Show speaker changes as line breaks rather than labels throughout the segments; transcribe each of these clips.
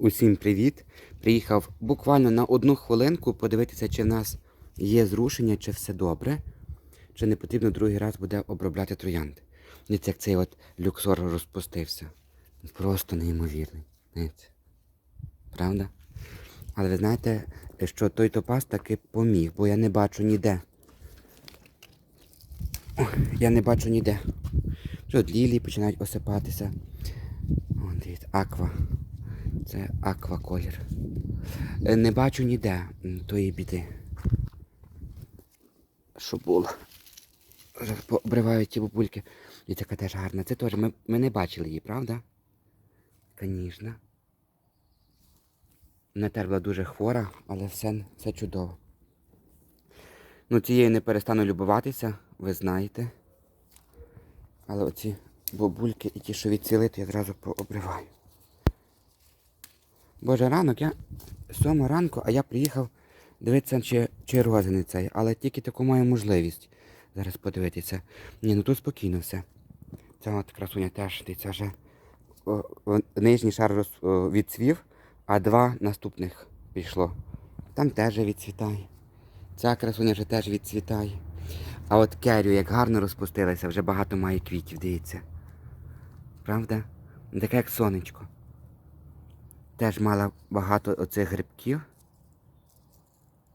Усім привіт! Приїхав буквально на одну хвилинку подивитися, чи в нас є зрушення, чи все добре, чи не потрібно другий раз буде обробляти троянди. Дивіться, як цей от люксор розпустився. Просто неймовірний. Правда? Але ви знаєте, що той топаз таки поміг, бо я не бачу ніде. Я не бачу ніде. Що лілії починають осипатися. О, дивіться, аква. Це аква колір. Е, Не бачу ніде тої біди. Що було? Обривають ті бабульки. І така теж гарна. Це теж. Ми, ми не бачили її, правда? Звісно. Вона теж була дуже хвора, але все, все чудово. Ну, цією не перестану любуватися, ви знаєте. Але оці бабульки і ті, що відцілили, то я зразу пообриваю. Боже, ранок я сьома ранку, а я приїхав дивитися, чи, чи розини цей, але тільки таку маю можливість зараз подивитися. Ні, ну тут спокійно все. Ця от красуня теж дивіться, вже о, о, нижній шар роз, о, відцвів, а два наступних пішло. Там теж відцвітає. Ця красуня вже теж відцвітає. А от керю, як гарно розпустилася, вже багато має квітів, дивіться. Правда? Таке як сонечко. Теж мала багато оцих грибків.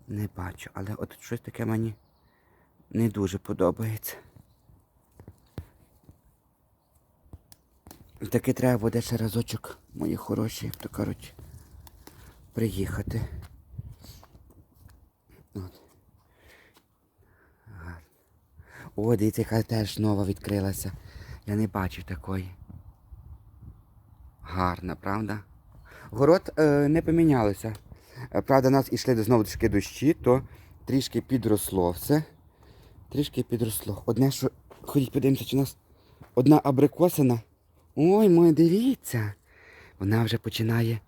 Не бачу, але от щось таке мені не дуже подобається. Таки треба буде ще разочок, мої хороші, то кажуть, приїхати. От. О, дивіться, яка теж нова відкрилася. Я не бачив такої. Гарна, правда? Город е, не помінялося. Е, Правда, нас ішли знову таки дощі, то трішки підросло все. Трішки підросло. Одне, що ходіть, подивимося, чи у нас одна абрикосина. Ой, моя, дивіться. Вона вже починає.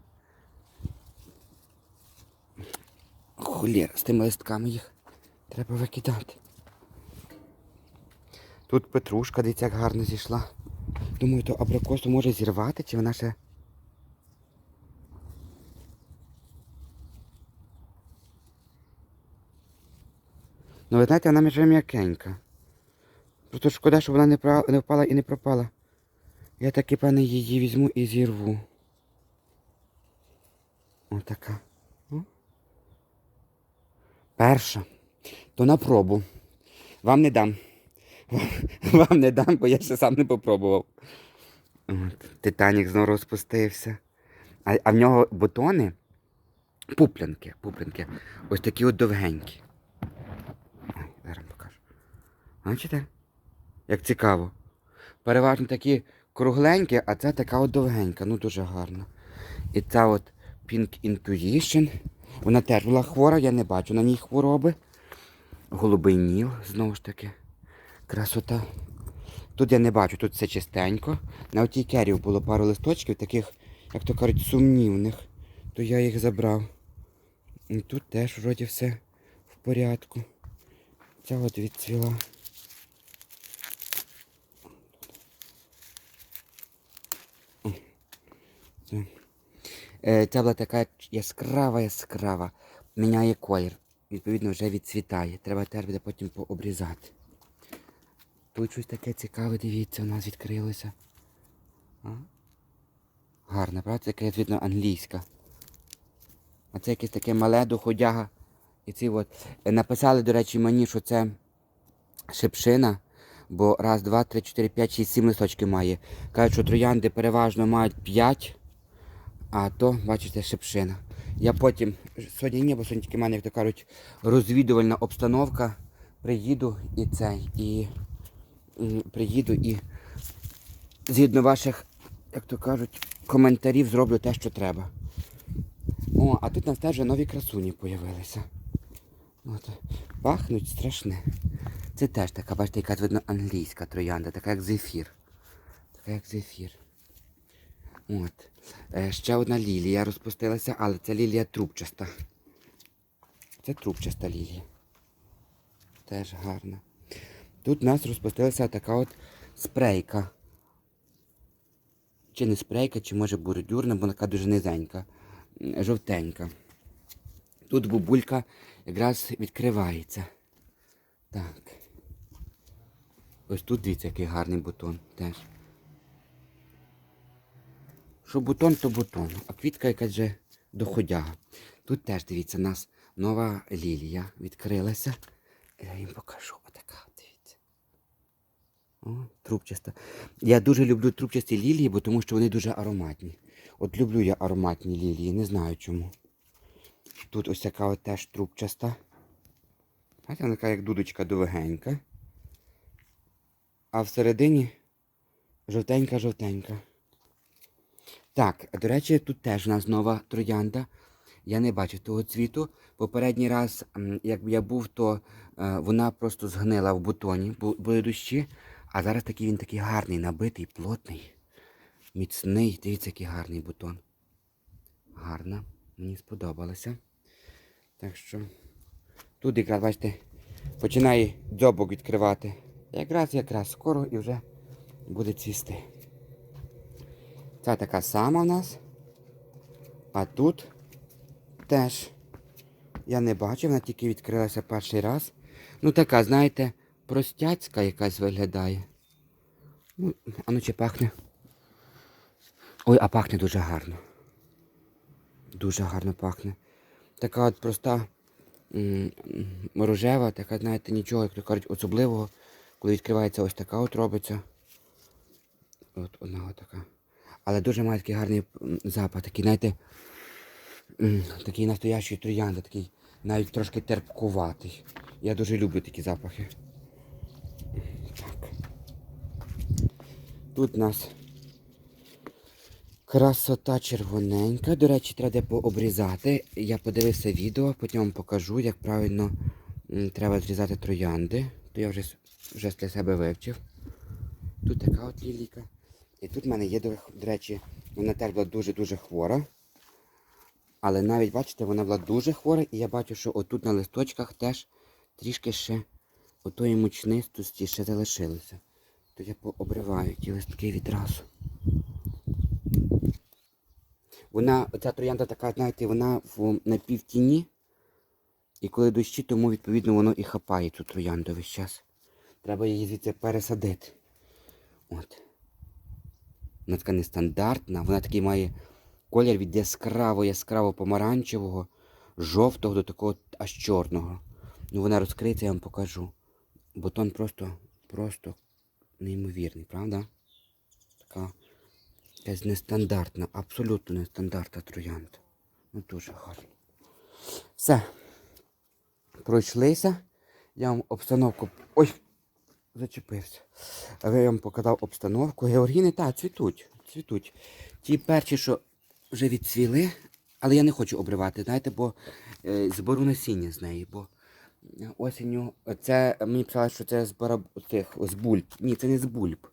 Холєра, з тими листками їх треба викидати. Тут петрушка, дивіться, як гарно зійшла. Думаю, то абрикосу може зірвати, чи вона ще. Ну, ви знаєте, вона вже м'якенька. Просто шкода, що вона не, пра- не впала і не пропала. Я таки, певне, її візьму і зірву. Отака. Перша. То на пробу. Вам не дам. Вам, вам не дам, бо я ще сам не попробував. От. Титанік знову розпустився. А, а в нього бутони пуплянки, пуплянки. Ось такі от довгенькі. Зараз покажу. Бачите? Як цікаво. Переважно такі кругленькі, а це така от довгенька, ну дуже гарна. І ця от Pink Intuition. Вона теж була хвора, я не бачу на ній хвороби. Голубий ніл, знову ж таки. Красота. Тут я не бачу, тут все чистенько. На отій керів було пару листочків, таких, як то кажуть, сумнівних. То я їх забрав. І тут теж вроді все в порядку. Ця от відцвіла. Е, Ця була така яскрава, яскрава. Міняє колір. Відповідно, вже відцвітає. Треба теж буде потім пообрізати. Тут щось таке цікаве, дивіться, у нас відкрилося. Гарна, правда? Якась, видно, англійська. А це якесь таке мале доходяга. І ці от. Е, Написали, до речі, мені, що це шипшина, бо раз, два, три, чотири, п'ять, шість, сім листочків має. Кажуть, що троянди переважно мають п'ять, а то, бачите, шипшина. Я потім, сьогодні ні, бо сьогодні тільки в мене, як то кажуть, розвідувальна обстановка. Приїду і цей, і, і приїду і згідно ваших, як то кажуть, коментарів зроблю те, що треба. О, а тут нас теж нові красуні з'явилися. От. Пахнуть страшне. Це теж така, бачите, якась видно англійська троянда, така як зефір. Така як зефір. От. Е, ще одна лілія розпустилася, але це лілія трубчаста. Це трубчаста лілія. Теж гарна. Тут у нас розпустилася така от спрейка. Чи не спрейка, чи може бордюрна, бо така дуже низенька. жовтенька. Тут бубулька якраз відкривається. Так. Ось тут дивіться, який гарний бутон теж. Що бутон, то бутон, а квітка якась же доходяга. Тут теж дивіться, у нас нова лілія відкрилася. Я їм покажу. Отака, дивіться. О, трубчаста. Я дуже люблю трубчасті лілії, бо тому що вони дуже ароматні. От люблю я ароматні лілії, не знаю чому. Тут ось така от теж трубчаста. Бачите, вона така як дудочка довгенька. А всередині жовтенька-жовтенька. Так, до речі, тут теж у нас нова троянда. Я не бачив того цвіту. Попередній раз, як я був, то е, вона просто згнила в бутоні, були дощі. А зараз такий він такий гарний, набитий, плотний, міцний. Дивіться, який гарний бутон. Гарна, мені сподобалося. Так що тут якраз, бачите, починає дзьобок відкривати. Якраз, якраз скоро і вже буде цвісти. Ця така сама в нас. А тут теж я не бачив, вона тільки відкрилася перший раз. Ну така, знаєте, простяцька якась виглядає. Ну, а ну чи пахне? Ой, а пахне дуже гарно. Дуже гарно пахне. Така от проста рожева, така, знаєте, нічого, як то кажуть, особливого. Коли відкривається ось така от робиться. От одна така. Але дуже має такий гарний запах, такий, знаєте, такий настоящий троянда, такий навіть трошки терпкуватий. Я дуже люблю такі запахи. Так. Тут у нас красота червоненька. До речі, треба пообрізати. Я подивився відео, потім вам покажу, як правильно треба зрізати троянди. То я вже, вже для себе вивчив. Тут така от ліліка. І тут в мене є, до речі, вона теж була дуже-дуже хвора. Але навіть, бачите, вона була дуже хвора, і я бачу, що отут на листочках теж трішки ще отої мучнистості ще залишилося. То я пообриваю ті листки відразу. Вона, оця троянда така, знаєте, вона в напівтіні. І коли дощі, тому відповідно воно і хапає цю троянду весь час. Треба її звідси пересадити. От. Вона така нестандартна, вона такий має колір від яскраво яскраво помаранчевого, жовтого до такого аж чорного. Ну вона розкриється, я вам покажу. Бутон просто, просто неймовірний, правда? Така якась нестандартна, абсолютно нестандартна троянда. Ну дуже гарно. Все. Пройшлися. Я вам обстановку. Ой! Зачепився. Я вам показав обстановку. Георгіни, так, цвітуть. Цвітуть. Ті перші, що вже відцвіли, але я не хочу обривати, знаєте, бо е, зберу насіння з неї, бо осінню. Це мені писали, що це з бараб... цих, з бульб. Ні, це не з бульб.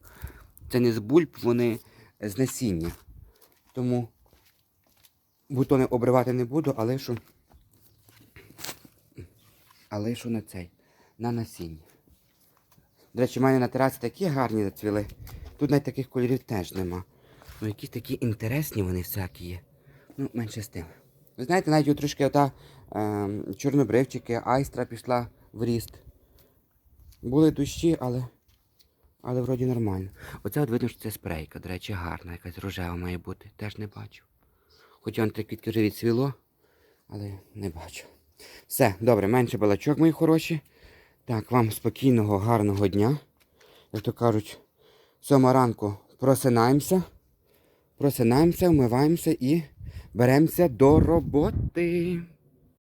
Це не з бульб, вони з насіння. Тому бутони обривати не буду, але що. Але що на цей? На насіння. До речі, в мене на терасі такі гарні зацвіли. Тут навіть таких кольорів теж нема. Ну якісь такі інтересні вони всякі є. Ну, менше з тим. Ви знаєте, навіть трошки ота е, чорнобривчики, айстра пішла в ріст. Були дощі, але. Але вроді нормально. Оце от видно, що це спрейка, до речі, гарна, якась рожева має бути. Теж не бачу. Хоча он квітки вже відцвіло, але не бачу. Все, добре, менше балачок, мої хороші. Так, вам спокійного, гарного дня. Як то кажуть, сьома ранку просинаємося, просинаємося, вмиваємося і беремося до роботи.